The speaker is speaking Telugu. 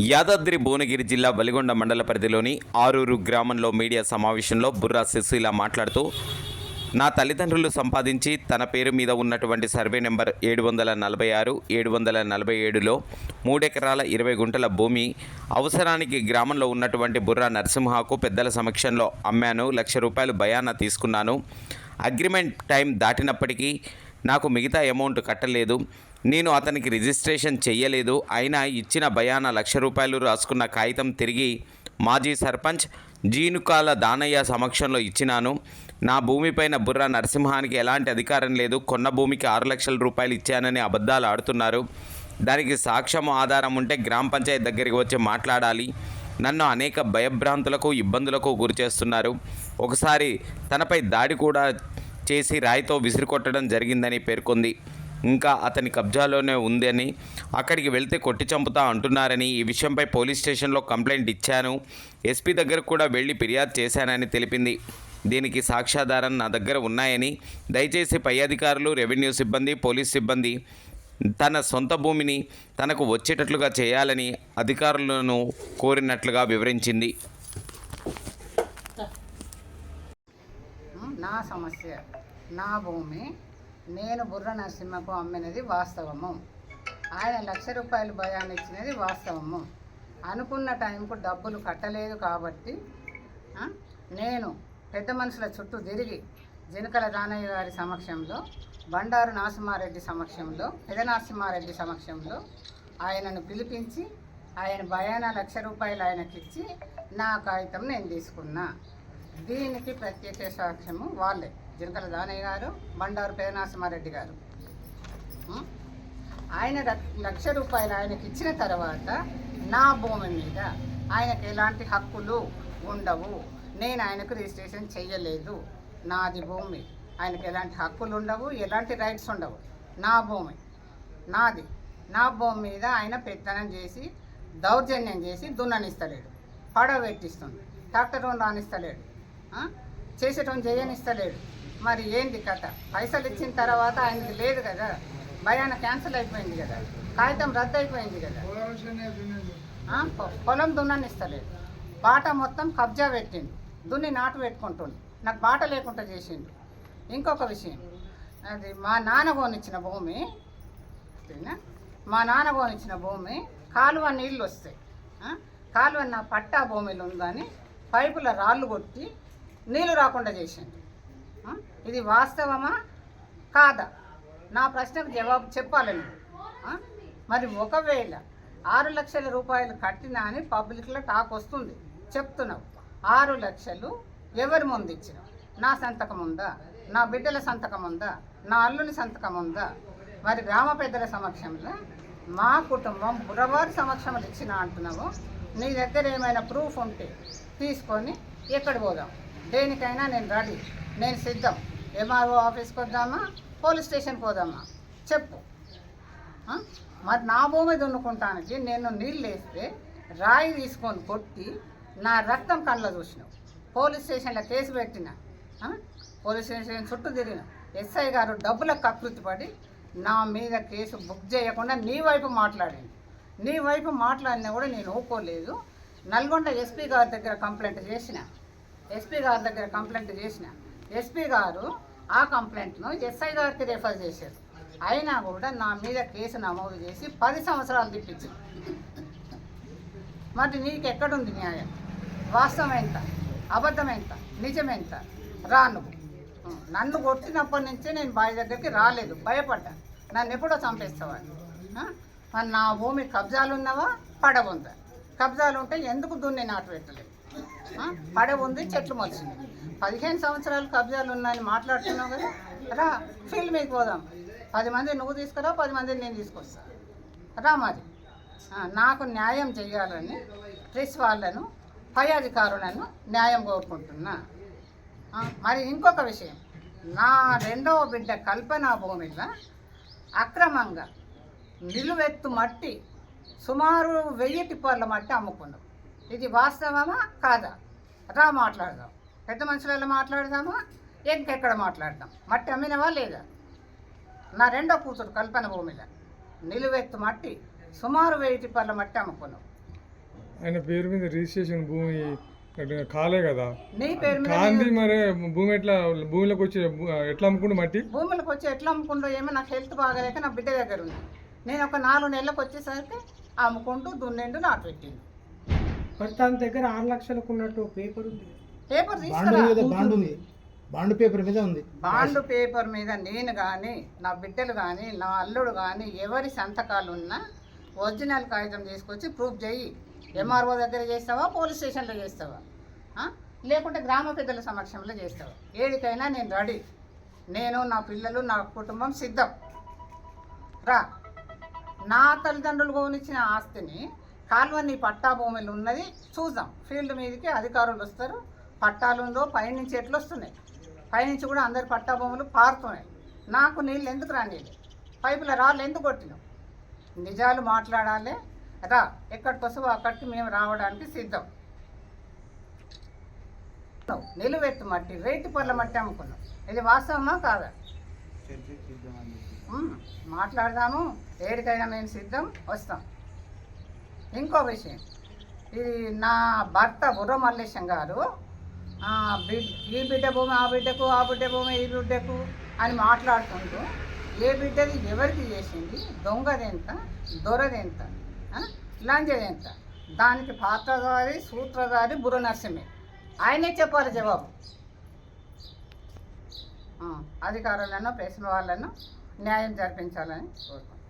యాదాద్రి భువనగిరి జిల్లా వలిగొండ మండల పరిధిలోని ఆరూరు గ్రామంలో మీడియా సమావేశంలో బుర్రా సుశీల మాట్లాడుతూ నా తల్లిదండ్రులు సంపాదించి తన పేరు మీద ఉన్నటువంటి సర్వే నెంబర్ ఏడు వందల నలభై ఆరు ఏడు వందల నలభై ఏడులో మూడెకరాల ఇరవై గుంటల భూమి అవసరానికి గ్రామంలో ఉన్నటువంటి బుర్రా నరసింహకు పెద్దల సమక్షంలో అమ్మాను లక్ష రూపాయలు భయాన తీసుకున్నాను. అగ్రిమెంట్ టైం దాటినప్పటికీ నాకు మిగతా అమౌంట్ కట్టలేదు. నేను అతనికి రిజిస్ట్రేషన్ చెయ్యలేదు. అయినా ఇచ్చిన భయాన లక్ష రూపాయలు రాసుకున్న కాగితం తిరిగి మాజీ సర్పంచ్ జీనుకాల దానయ్య సమక్షంలో ఇచ్చినాను. నా భూమిపైన బుర్ర నరసింహానికి ఎలాంటి అధికారం లేదు. కొన్న భూమికి ఆరు లక్షల రూపాయలు ఇచ్చానని అబద్ధాలు ఆడుతున్నారు. దానికి సాక్ష్యం ఆధారం ఉంటే గ్రామ పంచాయత్ దగ్గరికి వచ్చి మాట్లాడాలి. నన్ను అనేక భయభ్రాంతులకు ఇబ్బందులకు గురి చేస్తున్నారు. ఒకసారి తనపై దాడి కూడా చేసి రాయితో విసిరికొట్టడం జరిగిందని పేర్కొంది. ఇంకా అతని కబ్జాలోనే ఉందని అక్కడికి వెళ్తే కొట్టి చంపుతా అంటున్నారని ఈ విషయంపై పోలీస్ స్టేషన్లో కంప్లైంట్ ఇచ్చాను. ఎస్పీ దగ్గర కూడా వెళ్ళి ఫిర్యాదు చేశానని తెలిపింది. దీనికి సాక్ష్యాధారం నా దగ్గర ఉన్నాయని దయచేసి పై అధికారులు రెవెన్యూ సిబ్బంది పోలీస్ సిబ్బంది తన సొంత భూమిని తనకు వచ్చేటట్లుగా చేయాలని అధికారులను కోరినట్లుగా వివరించింది. నా సమస్య నా భూమి నేను బుర్ర నరసింహకు అమ్మినది వాస్తవము. ఆయన లక్ష రూపాయలు భయాన్ని ఇచ్చినది వాస్తవము. అనుకున్న టైంకు డబ్బులు కట్టలేదు కాబట్టి నేను పెద్ద మనుషుల చుట్టూ తిరిగి జనకల దానయ్య గారి సమక్షంలో బండారు నరసింహారెడ్డి సమక్షంలో పెద నరసింహారెడ్డి సమక్షంలో ఆయనను పిలిపించి ఆయన భయాన లక్ష రూపాయలు ఆయనకిచ్చి నా కాగితం నేను తీసుకున్నా. దీనికి ప్రత్యేక సాక్ష్యము వాళ్ళే. జింకల దానయ్య గారు బండారు పేనాసమారెడ్డి గారు. ఆయన లక్ష రూపాయలు ఆయనకి ఇచ్చిన తర్వాత నా భూమి మీద ఆయనకి ఎలాంటి హక్కులు ఉండవు. నేను ఆయనకు రిజిస్ట్రేషన్ చేయలేదు నాది భూమి. ఆయనకి ఎలాంటి హక్కులు ఉండవు ఎలాంటి రైట్స్ ఉండవు. నా భూమి. నాది. నా భూమి మీద ఆయన పెత్తనం చేసి దౌర్జన్యం చేసి దున్ననిస్తలేడు. పడవ పెట్టిస్తుంది. ట్రాక్టర్ రానిస్తలేడు. చేసేటోని చేసేటం చేయనిస్తలేడు మరి ఏంది కథ? పైసలు ఇచ్చిన తర్వాత ఆయనకి లేదు కదా? భయాన క్యాన్సిల్ అయిపోయింది కదా? కాగితం రద్దు అయిపోయింది కదా? పొలం దున్ననిస్తలేదు బాట మొత్తం కబ్జా పెట్టిండు. దున్ని నాటు పెట్టుకుంటుండు. నాకు బాట లేకుండా చేసిండు. ఇంకొక విషయం. అది మా నాన్న కొనిచ్చిన భూమి మా నాన్న కొనిచ్చిన భూమి కాలువ నీళ్ళు వస్తాయి. కాలువ నా పట్టా భూమిలో ఉందని పైపుల రాళ్ళు కొట్టి నీళ్ళు రాకుండా చేసింది. ఇది వాస్తవమా? కాదా? నా ప్రశ్నకు జవాబు చెప్పాలి మరి ఒకవేళ ఆరు లక్షల రూపాయలు కట్టినా అని పబ్లిక్లో టాక్ వస్తుంది. చెప్తున్నావు. ఆరు లక్షలు ఎవరి ముందు ఇచ్చినావు నా సంతకం ఉందా? నా బిడ్డల సంతకం ఉందా? నా అల్లుని సంతకం ఉందా? మరి గ్రామ పెద్దల సమక్షంలో మా కుటుంబం బురవారి సమక్షంలో ఇచ్చిన అంటున్నావు. నీ దగ్గర ఏమైనా ప్రూఫ్ ఉంటే తీసుకొని ఎక్కడ పోదాం? దేనికైనా నేను రెడీ. నేను సిద్ధం. ఎంఆర్ఓ ఆఫీస్కి వద్దామా? పోలీస్ స్టేషన్ పోదామా? చెప్పు. మరి నా భూమి దున్నుకుంటానికి నేను నీళ్ళు వేస్తే రాయి తీసుకొని కొట్టి నా రక్తం కళ్ళ చూసినావు. పోలీస్ స్టేషన్లో కేసు పెట్టిన. పోలీస్ స్టేషన్ చుట్టూ తిరిగిన. ఎస్ఐ గారు డబ్బులకు కకృతి పడి నా మీద కేసు బుక్ చేయకుండా నీ వైపు మాట్లాడింది. నీ వైపు మాట్లాడినా కూడా నేను ఊకోలేదు నల్గొండ ఎస్పీ గారి దగ్గర కంప్లైంట్ చేసిన. ఎస్పీ గారి దగ్గర కంప్లైంట్ చేసిన. ఎస్పీ గారు ఆ కంప్లైంట్ను ఎస్ఐ గారికి రిఫర్ చేశారు. అయినా కూడా నా మీద కేసు నమోదు చేసి పది సంవత్సరాలు తిప్పించింది మరి నీకు ఎక్కడుంది న్యాయం? వాస్తవం ఎంత అబద్ధం ఎంత నిజం ఎంత రాను నన్ను కొట్టినప్పటి నుంచే నేను బావి దగ్గరికి రాలేదు. భయపడ్డా. నన్ను ఎప్పుడో చంపేస్తావాడు మరి నా భూమి కబ్జాలు ఉన్నావా పడవ ఉందా కబ్జాలు ఉంటే ఎందుకు దున్ని నాటు పెట్టలేదు? పడవ ఉంది చెట్లు మొలిచింది. పదిహేను సంవత్సరాలు కబ్జాలు ఉన్నాయని మాట్లాడుతున్నావు కదా? రా ఫీల్డ్ మీకు పోదాం. పది మంది నువ్వు తీసుకురా పది మందిని నేను తీసుకొస్తా. రా మరి నాకు న్యాయం చేయాలని ప్రెస్ వాళ్ళను పై అధికారులను న్యాయం కోరుకుంటున్నా. మరి ఇంకొక విషయం. నా రెండవ బిడ్డ కల్పన భూమిలో అక్రమంగా నిలువెత్తు మట్టి సుమారు వెయ్యి టిప్పర్ల మట్టి అమ్ముకున్నాం. ఇది వాస్తవమా? కాదా? రా మాట్లాడదాం. పెద్ద మనుషులలో మాట్లాడదామా? ఇంకెక్కడ మాట్లాడదాం? మట్టి అమ్మినవా లేదా? నా రెండో కూతురు కల్పన భూమిలో. నిలువెత్తు మట్టి సుమారు వెయ్యి టిప్పర్ల మట్టి అమ్ముకున్నాం. ఆయన పేరు మీద రిజిస్ట్రేషన్ భూమి కాలే కదా? నీ పేరు మీద కాంతి మరి భూమి ఎట్లా భూమిలోకి వచ్చి ఎట్లా అమ్ముకుంటూ మట్టి? భూములకు వచ్చి ఎట్లా అమ్ముకుంటూ ఏమో నాకు హెల్త్ బాగాలేక నా బిడ్డ దగ్గర ఉంది. నేను ఒక నాలుగు నెలలకు వచ్చేసరికి అమ్ముకుంటూ దున్నెండు నాటు పెట్టిండు. మరి తన దగ్గర ఆరు లక్షలకు ఉన్నట్టు పేపర్ ఉంది. పేపర్ బాండ్ తీసుకురా మీద బాండ్ ఉంది. బాండ్ పేపర్ మీద ఉంది. బాండ్ పేపర్ మీద నేను కానీ నా బిడ్డలు కానీ నా అల్లుడు కానీ ఎవరి సంతకాలు ఉన్నా ఒరిజినల్ కాగితం తీసుకొచ్చి ప్రూఫ్ చేయి ఎంఆర్ఓ దగ్గర చేస్తావా పోలీస్ స్టేషన్లో చేస్తావా? ఆ? లేకుంటే గ్రామ పెద్దల సమక్షంలో చేస్తావా? ఏడికైనా నేను రెడీ. నేను నా పిల్లలు నా కుటుంబం సిద్ధం. రా. నా తల్లిదండ్రులు కొనిచ్చిన ఆస్తిని కాలువ నీ పట్టా భూములు ఉన్నది చూద్దాం. ఫీల్డ్ మీదకి అధికారులు వస్తారు. పట్టాలు ఉందో పైనుంచి ఎట్లు వస్తున్నాయి పైనుంచి కూడా అందరి పట్టా భూములు పారుతున్నాయి. నాకు నీళ్ళు ఎందుకు రానియలేదు పైపుల రాళ్ళు ఎందుకు కొట్టినావు? నిజాలు మాట్లాడాలి. రా ఎక్కడికి వస్తావో అక్కడికి మేము రావడానికి సిద్ధం. నిలువెత్తు మట్టి రేటు పళ్ళ మట్టి అమ్ముకున్నాం. ఇది వాస్తవమా కాదా? మాట్లాడదాము. ఏడికైనా మేము సిద్ధం వస్తాం. ఇంకో విషయం. ఇది నా భర్త బుర్ర మల్లేశం గారు ఈ బిడ్డ భూమి ఆ బిడ్డకు ఆ బిడ్డ భూమి ఈ బిడ్డకు అని మాట్లాడుతుంటూ ఏ బిడ్డది ఎవరికి చేసింది దొంగదెంత దొరదెంత ఆ, లంజదెంత దానికి పాత్రధారి సూత్రధారి బుర్ర నరసింహే. ఆయనే చెప్పాలి జవాబు. అధికారులను ప్రశ్న వాళ్ళను న్యాయం జరిపించాలని కోరుకుంటున్నాను.